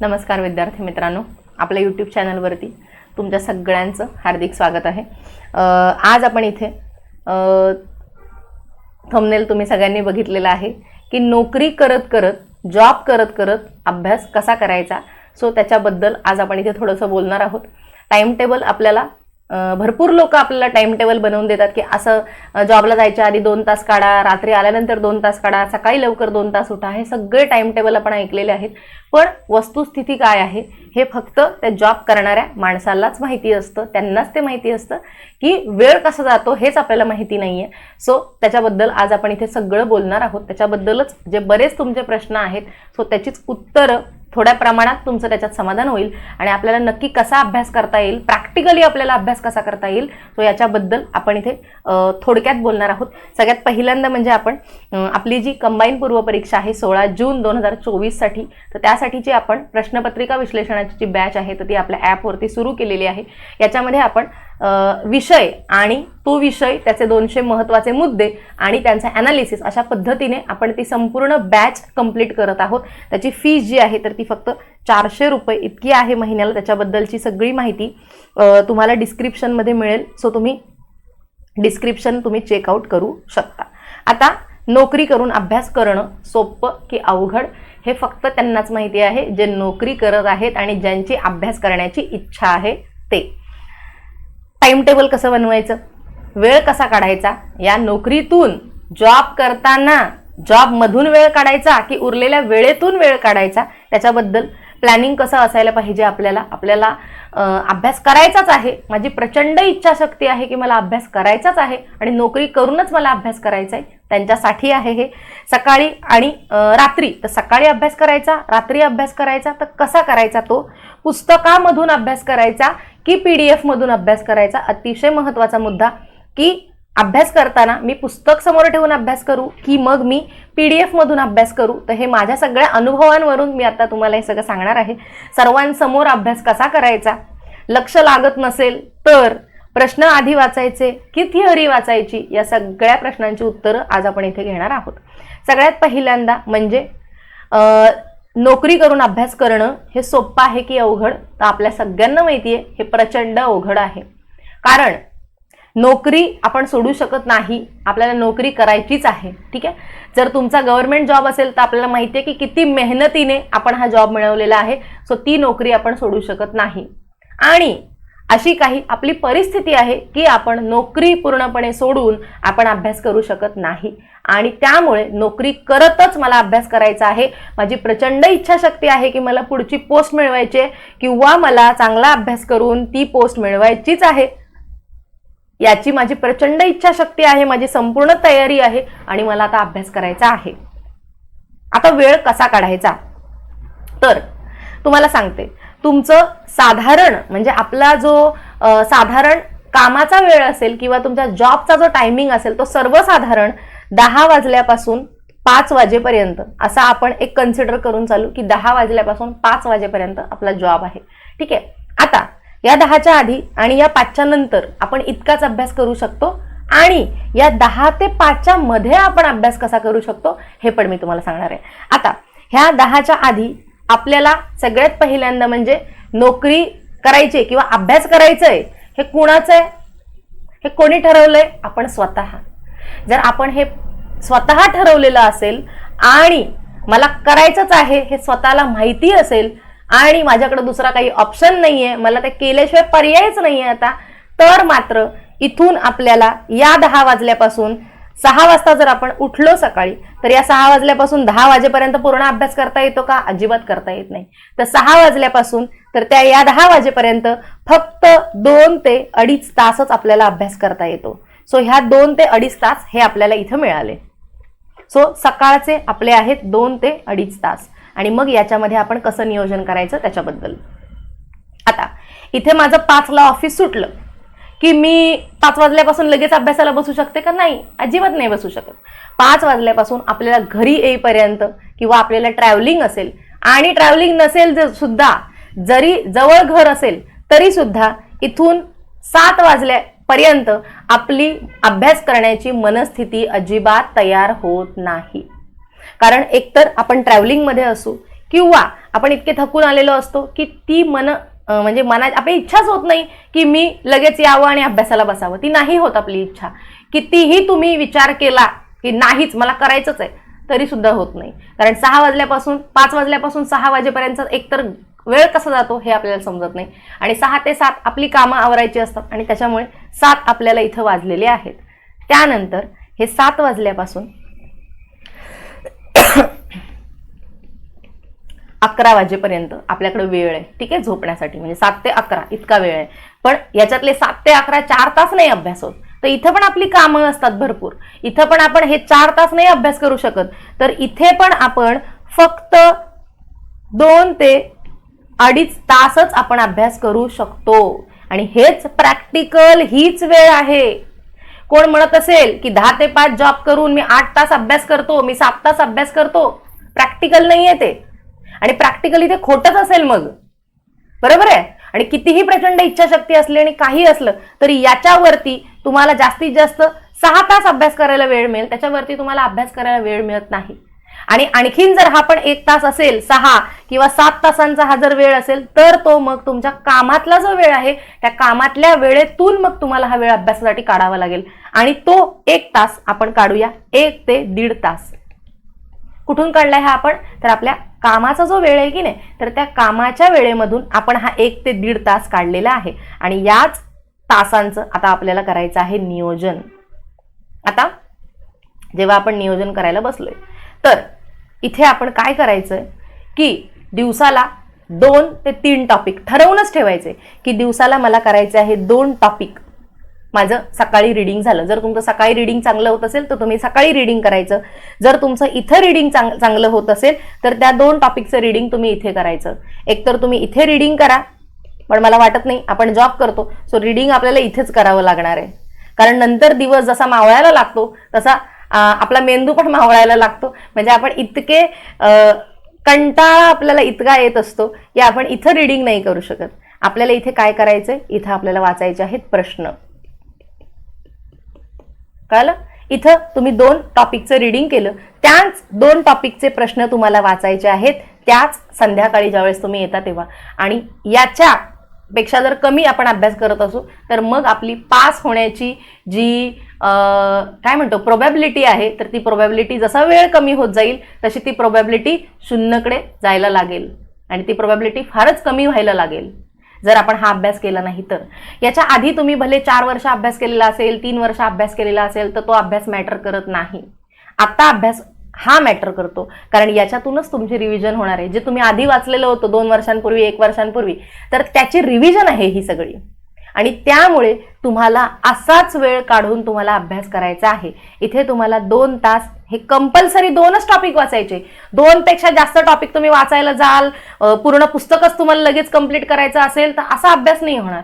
नमस्कार विद्यार्थी मित्रांनो आपल्या यूट्यूब चॅनलवरती तुमच्या सगळ्यांचं हार्दिक स्वागत आहे. आज आपण इथे थंबनेल तुम्ही सगळ्यांनी बघितलेला आहे की नोकरी करत करत जॉब करत करत अभ्यास कसा करायचा? सो त्याच्याबद्दल आज आपण इथे थोडंसं बोलणार आहोत. टाईम टेबल आपल्याला भरपूर लोक आपल्याला टाइम टेबल बनवून देतात की असं जॉबला जायच्या आधी दोन तास काढा रात्री आल्यानंतर दोन तास काढा सकाळी लवकर दोन तास उठा हे सगळे टाइम टेबल आपण ऐकलेले आहेत. पण वस्तुस्थिती काय आहे? हे फक्त त्या जॉब करणाऱ्या माणसालाच माहिती असतं त्यांनाच ते माहिती असतं की वेळ कसा जातो हेच आपल्याला माहिती नाही आहे सो त्याच्याबद्दल आज आपण इथे सगळं बोलणार आहोत. त्याच्याबद्दलच जे बरेच तुमचे प्रश्न आहेत सो त्याचीच उत्तरं थोड्या प्रमाणात तुमचं त्याच्यात समाधान होईल आणि आपल्याला नक्की कसा अभ्यास करता येईल प्रॅक्टिकली आपल्याला अभ्यास कसा करता येईल सो याच्याबद्दल आपण इथे थोडक्यात बोलणार आहोत. सगळ्यात पहिल्यांदा म्हणजे आपण आपली जी कंबाईन पूर्व परीक्षा आहे सोळा जून दोन हजार चोवीससाठी तर त्यासाठीची आपण प्रश्नपत्रिका विश्लेषणाची जी बॅच आहे तर ती आपल्या ॲपवरती सुरू केलेली आहे. याच्यामध्ये आपण विषय आणि तो विषय त्याचे दोनशे महत्त्वाचे मुद्दे आणि त्यांचा ॲनालिसिस अशा पद्धतीने आपण ती संपूर्ण बॅच कंप्लीट करत आहोत. त्याची फीस जी आहे तर ती फक्त चारशे रुपये इतकी आहे महिन्याला. त्याच्याबद्दलची सगळी माहिती तुम्हाला डिस्क्रिप्शनमध्ये मिळेल. सो तुम्ही डिस्क्रिप्शन तुम्ही चेकआउट करू शकता. आता नोकरी करून अभ्यास करणं सोपं की अवघड हे फक्त त्यांनाच माहिती आहे. जे नोकरी करत आहेत आणि ज्यांची अभ्यास करण्याची इच्छा आहे ते. टाईमटेबल कसं बनवायचं? वेळ कसा काढायचा? या नोकरीतून जॉब करताना जॉबमधून वेळ काढायचा की उरलेल्या वेळेतून वेळ काढायचा? त्याच्याबद्दल प्लॅनिंग कसं असायला पाहिजे आपल्याला? आपल्याला अभ्यास करायचाच आहे. माझी प्रचंड इच्छाशक्ती आहे की मला अभ्यास करायचाच आहे आणि नोकरी करूनच मला अभ्यास करायचा आहे. त्यांच्यासाठी आहे हे. सकाळी आणि रात्री. तर सकाळी अभ्यास करायचा रात्री अभ्यास करायचा. तर कसा करायचा तो? पुस्तकामधून अभ्यास करायचा. की पी डी एफमधून अभ्यास करायचा अतिशय महत्त्वाचा मुद्दा की अभ्यास करताना मी पुस्तक समोर ठेवून अभ्यास करू की मग मी पी डी एफमधून अभ्यास करू? तर हे माझ्या सगळ्या अनुभवांवरून मी आता तुम्हाला हे सगळं सांगणार आहे. सर्वांसमोर अभ्यास कसा करायचा? लक्ष लागत नसेल तर प्रश्न आधी वाचायचे की थिअरी वाचायची? या सगळ्या प्रश्नांची उत्तरं आज आपण इथे घेणार आहोत. सगळ्यात पहिल्यांदा म्हणजे नोकरी करून अभ्यास करणं हे सोपं आहे की अवघड? तर आपल्या सगळ्यांना माहिती आहे हे प्रचंड अवघड आहे. कारण नोकरी आपण सोडू शकत नाही आपल्याला नोकरी करायचीच आहे ठीक आहे? जर तुमचा गव्हर्नमेंट जॉब असेल तर आपल्याला माहिती आहे की किती मेहनतीने आपण हा जॉब मिळवलेला आहे. सो ती नोकरी आपण सोडू शकत नाही. आणि अशी काही आपली परिस्थिती आहे की आपण नोकरी पूर्णपणे सोडून आपण अभ्यास करू शकत नाही. आणि त्यामुळे नोकरी करतच मला अभ्यास करायचा आहे. माझी प्रचंड इच्छाशक्ती आहे की मला पुढची पोस्ट मिळवायची आहे किंवा मला चांगला अभ्यास करून ती पोस्ट मिळवायचीच आहे. याची माझी प्रचंड इच्छाशक्ती आहे माझी संपूर्ण तयारी आहे आणि मला आता अभ्यास करायचा आहे. आता वेळ कसा काढायचा? तर तुम्हाला सांगते. तुमचं साधारण म्हणजे आपला जो साधारण कामाचा वेळ असेल किंवा तुमच्या जॉबचा जो टायमिंग असेल तो सर्वसाधारण दहा वाजल्यापासून पाच वाजेपर्यंत असा आपण एक कन्सिडर करून चालू की दहा वाजल्यापासून पाच वाजेपर्यंत आपला जॉब आहे. ठीक आहे? आता या दहाच्या आधी आणि या पाचच्या नंतर आपण इतकाच अभ्यास करू शकतो आणि या दहा ते पाचच्या मध्ये आपण अभ्यास कसा करू शकतो हे पण मी तुम्हाला सांगणार आहे. आता ह्या दहाच्या आधी आपल्याला सगळ्यात पहिल्यांदा म्हणजे नोकरी करायची आहे किंवा अभ्यास करायचा आहे हे कुणाचं आहे? हे कोणी ठरवलंय? आपण स्वतः. जर आपण हे स्वतः ठरवलेलं असेल आणि मला करायचंच आहे हे स्वतःला माहिती असेल आणि माझ्याकडे दुसरा काही ऑप्शन नाहीये मला ते केल्याशिवाय पर्यायच नाहीये आता तर मात्र इथून आपल्याला या दहा वाजल्यापासून सहा वाजता जर आपण उठलो सकाळी तर या सहा वाजल्यापासून दहा वाजेपर्यंत पूर्ण अभ्यास करता येतो का? अजिबात करता येत नाही. तर सहा वाजल्यापासून तर त्या या दहा वाजेपर्यंत फक्त दोन ते अडीच तासच आपल्याला अभ्यास करता येतो. सो ह्या दोन ते अडीच तास हे आपल्याला इथं मिळाले. सो सकाळचे आपले आहेत दोन ते अडीच तास. आणि मग याच्यामध्ये आपण कसं नियोजन करायचं त्याच्याबद्दल. आता इथे माझं पाचला ऑफिस सुटलं. की मी पाच वाजल्यापासून लगेच अभ्यासाला बसू शकते का? नाही अजिबात नाही बसू शकत. पाच वाजल्यापासून आपल्याला घरी येईपर्यंत किंवा आपल्याला ट्रॅव्हलिंग असेल आणि ट्रॅव्हलिंग नसेल जर सुद्धा जरी जवळ घर असेल तरी सुद्धा इथून सात वाजल्यापर्यंत आपली अभ्यास करण्याची मनस्थिती अजिबात तयार होत नाही. कारण एकतर आपण ट्रॅव्हलिंगमध्ये असू किंवा आपण इतके थकून आलेलो असतो की ती मन म्हणजे मना आपली इच्छाच होत नाही की मी लगेच यावं आणि अभ्यासाला बसावं. ती नाही होत आपली इच्छा. कितीही तुम्ही विचार केला की नाहीच मला करायचंच आहे तरी सुद्धा होत नाही. कारण सहा वाजल्यापासून पाच वाजल्यापासून सहा वाजेपर्यंत एकतर वेळ कसा जातो हे आपल्याला समजत नाही. आणि सहा ते सात आपली कामं आवरायची असतात आणि त्याच्यामुळे सात आपल्याला इथं वाजलेले आहेत. त्यानंतर हे सात वाजल्यापासून अकरा वाजेपर्यंत आपल्याकडे वेळ आहे ठीक आहे झोपण्यासाठी. म्हणजे सात ते अकरा इतका वेळ आहे. पण याच्यातले सात ते अकरा चार तास नाही अभ्यास होत. तर इथं पण आपली कामं असतात भरपूर. इथं पण आपण हे चार तास नाही अभ्यास करू शकत. तर इथे पण आपण फक्त दोन ते अडीच तासच आपण अभ्यास करू शकतो. आणि हेच प्रॅक्टिकल हीच वेळ आहे. कोण म्हणत असेल की दहा ते पाच जॉब करून मी आठ तास अभ्यास करतो मी सात तास अभ्यास करतो? प्रॅक्टिकल नाही आहे ते. आणि प्रॅक्टिकली ते खोटंच असेल मग. बरोबर आहे? आणि कितीही प्रचंड इच्छाशक्ती असली आणि काही असलं तरी याच्यावरती तुम्हाला जास्तीत जास्त सहा तास अभ्यास करायला वेळ मिळेल. त्याच्यावरती तुम्हाला अभ्यास करायला वेळ मिळत नाही. आणि आणखीन जर हा पण एक तास असेल सहा किंवा सात तासांचा हा जर वेळ असेल तर तो मग तुमच्या कामातला जो वेळ आहे त्या कामातल्या वेळेतून मग तुम्हाला हा वेळ अभ्यासासाठी काढावा लागेल. आणि तो एक तास आपण काढूया. एक ते दीड तास. कुठून काढलाय हा आपण? तर आपल्या कामाचा जो वेळ आहे की नाही तर त्या कामाच्या वेळेमधून आपण हा एक ते दीड तास काढलेला आहे. आणि याच तासांचं आता आपल्याला करायचं आहे नियोजन. आता जेव्हा आपण नियोजन करायला बसलोय तर इथे आपण काय करायचंय की दिवसाला दोन ते तीन टॉपिक ठरवूनच ठेवायचे की दिवसाला मला करायचे आहे दोन टॉपिक माझं सकाळी रिडिंग झालं. जर तुमचं सकाळी रिडिंग चांगलं होत असेल तर तुम्ही सकाळी रिडिंग करायचं. जर तुमचं इथं रिडिंग चांग चांगलं होत असेल तर त्या दोन टॉपिकचं रिडिंग तुम्ही इथे करायचं. एकतर तुम्ही इथे रिडिंग करा पण मला वाटत नाही आपण जॉब करतो सो रिडिंग आपल्याला इथेच करावं लागणार आहे. कारण नंतर दिवस जसा मावळायला लागतो तसा आपला मेंदू पण मावळायला लागतो. म्हणजे आपण इतके कंटाळा आपल्याला इतका येत असतो की आपण इथं रिडिंग नाही करू शकत. आपल्याला इथे काय करायचंय? इथं आपल्याला वाचायचे आहेत प्रश्न. कळलं इथं तुम्ही दोन टॉपिकचं रिडिंग केलं. त्याच दोन टॉपिकचे प्रश्न तुम्हाला वाचायचे आहेत. त्याच संध्याकाळी ज्यावेळेस तुम्ही येता तेव्हा. आणि याच्या पेक्षा जर कमी आपण अभ्यास करत असू तर मग आपली पास होण्याची जी काय म्हणतो प्रोबॅबिलिटी आहे तर ती प्रोबॅबिलिटी जसा वेळ कमी होत जाईल तशी ती प्रोबॅबिलिटी शून्यकडे जायला लागेल. आणि ती प्रोबॅबिलिटी फारच कमी व्हायला लागेल. जर आपण हा अभ्यास केला नाही तर. याच्या आधी तुम्ही भले चार वर्ष अभ्यास केलेला असेल तीन वर्ष अभ्यास केलेला असेल तर तो अभ्यास मॅटर करत नाही. आता अभ्यास हा मॅटर करतो. कारण याच्यातूनच तुमची रिव्हिजन होणार आहे. जे तुम्ही आधी वाचलेलं होतं दोन वर्षांपूर्वी एक वर्षांपूर्वी तर त्याची रिव्हिजन आहे ही सगळी. आणि त्यामुळे तुम्हाला असाच वेळ काढून तुम्हाला अभ्यास करायचा आहे. इथे तुम्हाला दोन तास हे कंपल्सरी दोनच टॉपिक वाचायचे. दोनपेक्षा जास्त टॉपिक तुम्ही वाचायला जाल पूर्ण पुस्तकच तुम्हाला लगेच कंप्लीट करायचं असेल तर असा अभ्यास नाही होणार.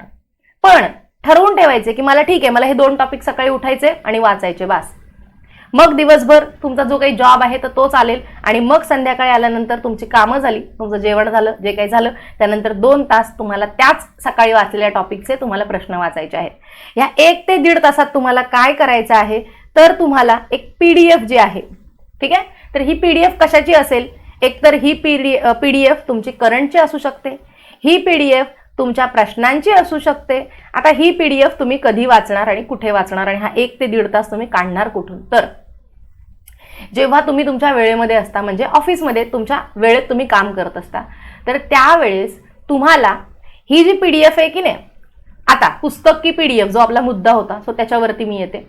पण ठरवून ठेवायचे की मला ठीक आहे मला हे दोन टॉपिक सकाळी उठायचे आणि वाचायचे बास. मग दिवसभर तुमचा जो काही जॉब आहे तर तो चालेल. आणि मग संध्याकाळी आल्यानंतर तुमची कामं झाली. तुमचं जेवण झालं जे काही झालं. त्यानंतर दोन तास तुम्हाला त्याच सकाळी वाचलेल्या टॉपिकचे तुम्हाला प्रश्न वाचायचे आहेत. ह्या एक ते दीड तासात तुम्हाला काय करायचं आहे? तर तुम्हाला एक पी डी एफ जी आहे ठीक आहे? तर ही पी डी एफ कशाची असेल? एकतर ही P D P D F तुमची करंटची असू शकते. ही पी डी एफ तुमच्या प्रश्नांची असू शकते. आता ही पी डी एफ तुम्ही कधी वाचणार आणि कुठे वाचणार आणि हा एक ते दीड तास तुम्ही काढणार कुठून? तर जेव्हा तुम्ही तुमच्या वेळेमध्ये असता म्हणजे ऑफिसमध्ये तुमच्या वेळेत तुम्ही काम करत असता तर त्यावेळेस तुम्हाला ही जी पी डी एफ आहे की नाही आता पुस्तक की पी डी एफ जो आपला मुद्दा होता सो त्याच्यावरती मी येते.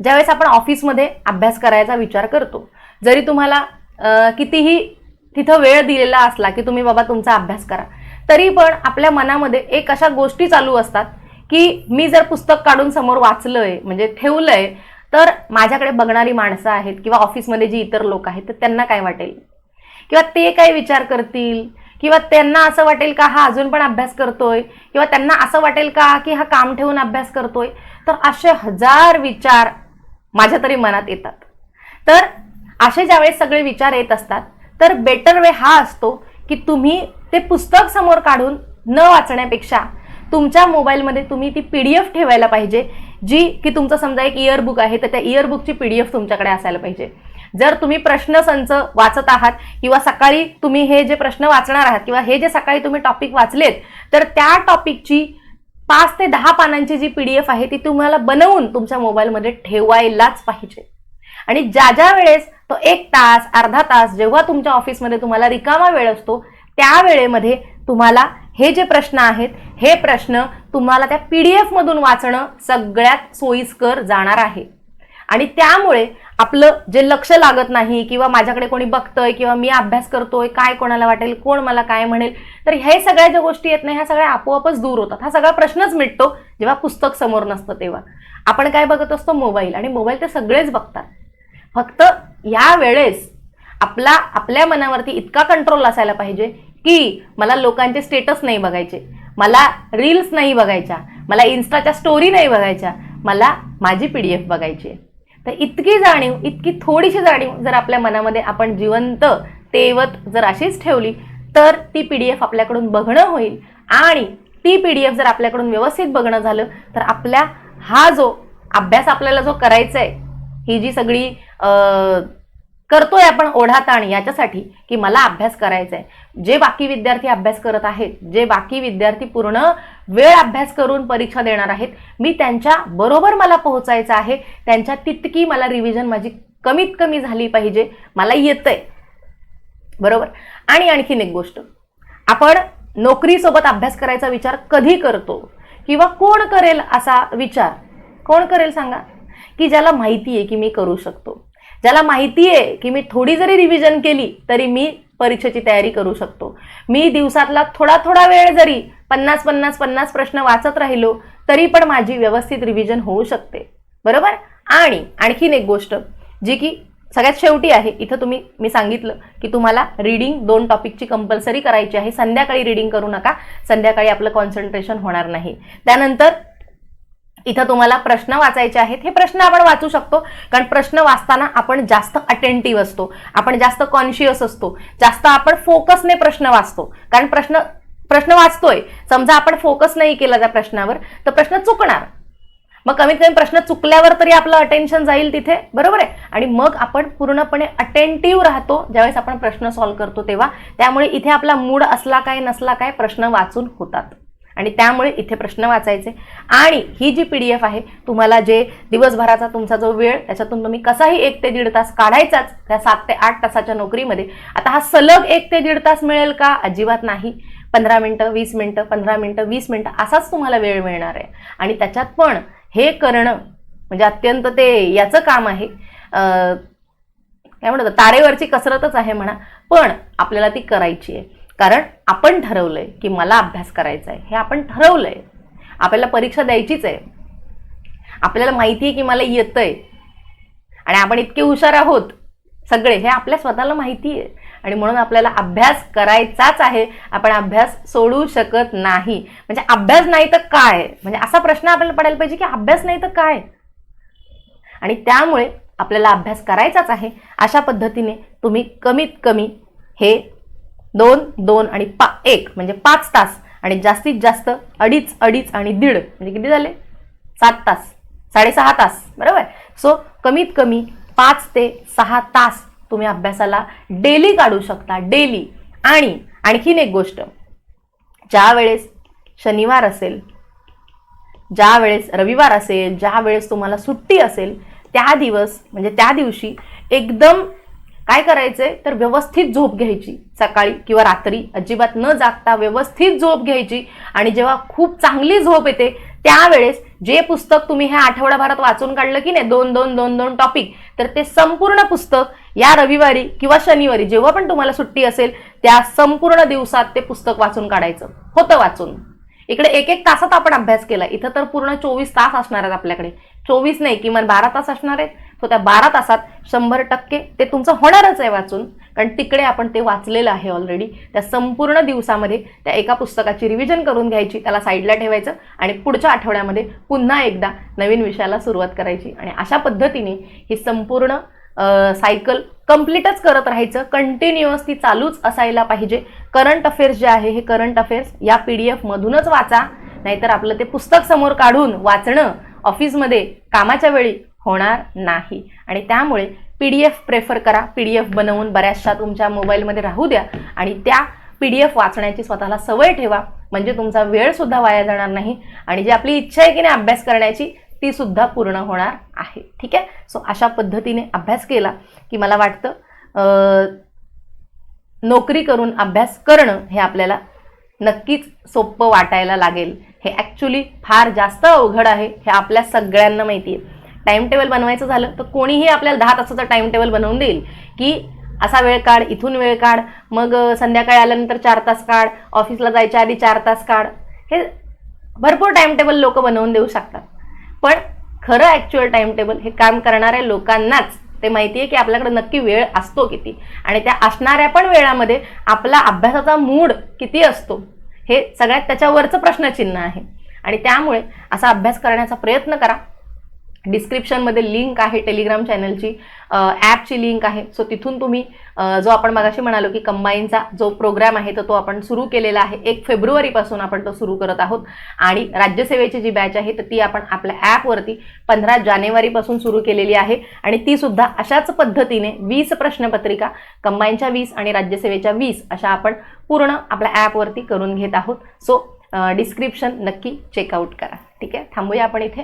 ज्यावेळेस आपण ऑफिसमध्ये अभ्यास करायचा विचार करतो जरी तुम्हाला कितीही तिथं वेळ दिलेला असला की तुम्ही बाबा तुमचा अभ्यास करा तरी पण आपल्या मनामध्ये एक अशा गोष्टी चालू असतात की मी जर पुस्तक काढून समोर वाचलंय म्हणजे ठेवलंय तर माझ्याकडे बघणारी माणसं आहेत किंवा ऑफिसमध्ये जी इतर लोक आहेत तर त्यांना काय वाटेल? किंवा ते काय विचार करतील? किंवा त्यांना असं वाटेल का हा अजून पण अभ्यास करतोय? किंवा त्यांना असं वाटेल का की हा काम ठेवून अभ्यास करतोय? तर असे हजार विचार माझ्या तरी मनात येतात. तर असे ज्यावेळेस सगळे विचार येत असतात तर बेटर वे हा असतो की तुम्ही ते पुस्तक समोर काढून न वाचण्यापेक्षा तुमच्या मोबाईलमध्ये तुम्ही ती पी डी एफ ठेवायला पाहिजे जी की तुमचं समजा एक इयरबुक आहे तर त्या इयरबुकची पी डी एफ तुमच्याकडे असायला पाहिजे. जर तुम्ही प्रश्न संच वाचत आहात किंवा सकाळी तुम्ही हे जे प्रश्न वाचणार आहात किंवा हे जे सकाळी तुम्ही टॉपिक वाचलेत तर त्या टॉपिकची पाच ते दहा पानांची जी पीडीएफ आहे ती तुम्हाला बनवून तुमच्या मोबाईलमध्ये ठेवायलाच पाहिजे. आणि ज्या ज्या वेळेस तो एक तास अर्धा तास जेव्हा तुमच्या ऑफिसमध्ये तुम्हाला रिकामा वेळ असतो त्या वेळेमध्ये तुम्हाला हे जे प्रश्न आहेत हे प्रश्न तुम्हाला त्या पी डी एफमधून वाचणं सगळ्यात सोयीस्कर जाणार आहे. आणि त्यामुळे आपलं जे लक्ष लागत नाही किंवा माझ्याकडे कोणी बघतंय किंवा मी अभ्यास करतोय काय कोणाला वाटेल कोण मला काय म्हणेल तर हे सगळ्या ज्या गोष्टी येत नाही ह्या सगळ्या आपोआपच दूर होतात. हा सगळा प्रश्नच मिटतो जेव्हा पुस्तक समोर नसतं तेव्हा. आपण काय बघत असतो मोबाईल आणि मोबाईल ते सगळेच बघतात. फक्त या वेळेस आपला आपल्या मनावरती इतका कंट्रोल असायला पाहिजे की मला लोकांचे स्टेटस नाही बघायचे मला रील्स नाही बघायच्या मला इन्स्टाच्या स्टोरी नाही बघायच्या मला माझी पी डी एफ बघायची आहे. तर इतकी जाणीव इतकी थोडीशी जाणीव जर आपल्या मनामध्ये आपण जिवंत तेवत जर अशीच ठेवली तर ती पी डी एफ आपल्याकडून बघणं होईल आणि ती पी डी एफ जर आपल्याकडून व्यवस्थित बघणं झालं तर आपल्या हा जो अभ्यास आपल्याला जो करायचा आहे ही जी सगळी करतोय आपण ओढाताण याच्यासाठी की मला अभ्यास करायचा आहे जे बाकी विद्यार्थी अभ्यास करत आहेत जे बाकी विद्यार्थी पूर्ण वेळ अभ्यास करून परीक्षा देणार आहेत मी त्यांच्या बरोबर मला पोहोचायचं आहे त्यांच्या तितकी मला रिव्हिजन माझी कमीत कमी झाली पाहिजे मला येतंय. बरोबर? आणि आणखीन एक गोष्ट. आपण नोकरीसोबत अभ्यास करायचा विचार कधी करतो? किंवा कोण करेल असा विचार? कोण करेल सांगा? की ज्याला माहिती आहे की मी करू शकतो. ज्याला माहिती आहे की मी थोडी जरी रिव्हिजन केली तरी मी परीक्षेची तयारी करू शकतो. मी दिवसातला थोडा थोडा वेळ जरी पन्नास पन्नास पन्नास प्रश्न वाचत राहिलो तरी पण माझी व्यवस्थित रिव्हिजन होऊ शकते. बरोबर? आणि आणखीन एक गोष्ट जी की सगळ्यात शेवटी आहे इथं तुम्ही मी सांगितलं की तुम्हाला रीडिंग दोन टॉपिकची कंपल्सरी करायची आहे. संध्याकाळी रीडिंग करू नका. संध्याकाळी आपलं कॉन्सन्ट्रेशन होणार नाही. त्यानंतर इथं तुम्हाला प्रश्न वाचायचे आहेत. हे प्रश्न आपण वाचू शकतो. कारण प्रश्न वाचताना आपण जास्त अटेंटिव्ह असतो. आपण जास्त कॉन्शियस असतो. जास्त आपण फोकसने प्रश्न वाचतो. कारण प्रश्न प्रश्न वाचतोय. समजा आपण फोकस नाही केला त्या प्रश्नावर तर प्रश्न चुकणार. मग कमीत कमी प्रश्न चुकल्यावर तरी आपलं अटेन्शन जाईल तिथे. बरोबर आहे? आणि मग आपण पूर्णपणे अटेंटिव्ह राहतो ज्यावेळेस आपण प्रश्न सॉल्व्ह करतो तेव्हा. त्यामुळे इथे आपला मूड असला काय नसला काय प्रश्न वाचून होतात. आणि त्यामुळे इथे प्रश्न वाचायचे. आणि ही जी पी डी एफ आहे तुम्हाला जे दिवसभराचा तुमचा जो वेळ त्याच्यातून तुम्ही कसाही एक ते दीड तास काढायचाच त्या सात ते आठ तासाच्या नोकरीमध्ये आता हा सलग एक ते दीड तास मिळेल का? अजिबात नाही. पंधरा मिनटं वीस मिनटं पंधरा मिनटं वीस मिनटं असाच तुम्हाला वेळ मिळणार आहे. आणि त्याच्यात पण हे करणं म्हणजे अत्यंत ते याचं काम आहे. काय म्हणतात तारेवरची कसरतच आहे म्हणा पण आपल्याला ती करायची आहे. कारण आपण ठरवलंय की मला अभ्यास करायचा आहे हे आपण ठरवलंय. आपल्याला परीक्षा द्यायचीच आहे. आपल्याला माहिती आहे की मला येतंय. आणि आपण इतके हुशार आहोत सगळे हे आपल्या स्वतःला माहिती आहे आणि म्हणून आपल्याला अभ्यास करायचाच आहे. आपण अभ्यास सोडू शकत नाही. म्हणजे अभ्यास नाही तर काय? म्हणजे असा प्रश्न आपल्याला पडायला पाहिजे की अभ्यास नाही तर काय? आणि त्यामुळे आपल्याला अभ्यास करायचाच आहे. अशा पद्धतीने तुम्ही कमीत कमी हे दोन दोन आणि पा एक. म्हणजे पाच तास. आणि जास्तीत जास्त अडीच अडीच आणि दीड. म्हणजे किती झाले? सात तास. साडेसहा तास. बरोबर? सो कमीत कमी पाच ते सहा तास तुम्ही अभ्यासाला डेली काढू शकता. डेली. आणि आणखीन एक गोष्ट. ज्या वेळेस शनिवार असेल ज्या वेळेस रविवार असेल ज्या वेळेस तुम्हाला सुट्टी असेल त्या दिवस म्हणजे त्या दिवशी एकदम काय करायचंय? तर व्यवस्थित झोप घ्यायची. सकाळी किंवा रात्री अजिबात न जागता व्यवस्थित झोप घ्यायची. आणि जेव्हा खूप चांगली झोप येते त्यावेळेस जे पुस्तक तुम्ही ह्या आठवड्याभरात वाचून काढलं की नाही दोन दोन दोन दोन टॉपिक तर ते संपूर्ण पुस्तक या रविवारी किंवा शनिवारी जेव्हा पण तुम्हाला सुट्टी असेल त्या संपूर्ण दिवसात ते पुस्तक वाचून काढायचं. होतं वाचून. इकडे एक एक तासात आपण अभ्यास केला. इथं तर पूर्ण चोवीस तास असणार आहेत आपल्याकडे. चोवीस नाही किमान बारा तास असणार आहेत. सो त्या बारा तासात शंभर टक्के ते तुमचं होणारच आहे वाचून. कारण तिकडे आपण ते वाचलेलं आहे ऑलरेडी त्या संपूर्ण दिवसामध्ये त्या एका पुस्तकाची रिव्हिजन करून घ्यायची त्याला साईडला ठेवायचं आणि पुढच्या आठवड्यामध्ये पुन्हा एकदा नवीन विषयाला सुरुवात करायची. आणि अशा पद्धतीने ही संपूर्ण सायकल कम्प्लीटच करत राहायचं. कंटिन्युअस ती चालूच असायला पाहिजे. करंट अफेअर्स जे आहे हे करंट अफेअर्स या पी डी एफमधूनच वाचा. नाहीतर आपलं ते पुस्तक समोर काढून वाचणं ऑफिसमध्ये कामाच्या वेळी होणार नाही. आणि त्यामुळे पी डी एफ प्रेफर करा. पी डी एफ बनवून बऱ्याचशा तुमच्या मोबाईलमध्ये राहू द्या. आणि त्या पी डी एफ वाचण्याची स्वतःला सवय ठेवा. म्हणजे तुमचा वेळसुद्धा वाया जाणार नाही. आणि जी आपली इच्छा आहे की नाही अभ्यास करण्याची ती सुद्धा पूर्ण होणार आहे. ठीक आहे? सो अशा पद्धतीने अभ्यास केला की मला वाटतं नोकरी करून अभ्यास करणं हे आपल्याला नक्कीच सोपं वाटायला लागेल. हे ॲक्च्युली फार जास्त अवघड आहे हे आपल्या सगळ्यांना माहिती आहे टाईमटेबल बनवायचं झालं तर कोणीही आपल्याला दहा तासाचं टाइम टेबल बनवून देईल. की असा वेळ काढ इथून वेळ काढ मग संध्याकाळी आल्यानंतर चार तास काढ ऑफिसला जायच्या आधी चार तास काढ. हे भरपूर टाइम टेबल लोक बनवून देऊ शकतात. पण खरं ॲक्च्युअल टाईमटेबल हे काम करणाऱ्या लोकांनाच ते माहिती आहे की आपल्याकडे नक्की वेळ असतो किती? आणि त्या असणाऱ्या पण वेळामध्ये आपला अभ्यासाचा मूड किती असतो? हे सगळ्यात त्याच्यावरचं प्रश्नचिन्ह आहे. आणि त्यामुळे असा अभ्यास करण्याचा प्रयत्न करा. डिस्क्रिप्शनमध्ये लिंक आहे टेलिग्राम चॅनलची ॲपची लिंक आहे. सो तिथून तुम्ही जो आपण मगाशी म्हणालो की कंबाईनचा जो प्रोग्राम आहे तर तो आपण सुरू केलेला आहे. एक फेब्रुवारीपासून आपण तो सुरू करत आहोत. आणि राज्यसेवेची जी बॅच आहे तर ती आपण आपल्या ॲपवरती पंधरा जानेवारीपासून सुरू केलेली आहे. आणि ती सुद्धा अशाच पद्धतीने वीस प्रश्नपत्रिका कंबाईनच्या वीस आणि राज्यसेवेच्या वीस अशा आपण पूर्ण आपल्या ॲपवरती करून घेत आहोत. सो डिस्क्रिप्शन नक्की चेकआउट करा. ठीक आहे? थांबूया आपण इथे.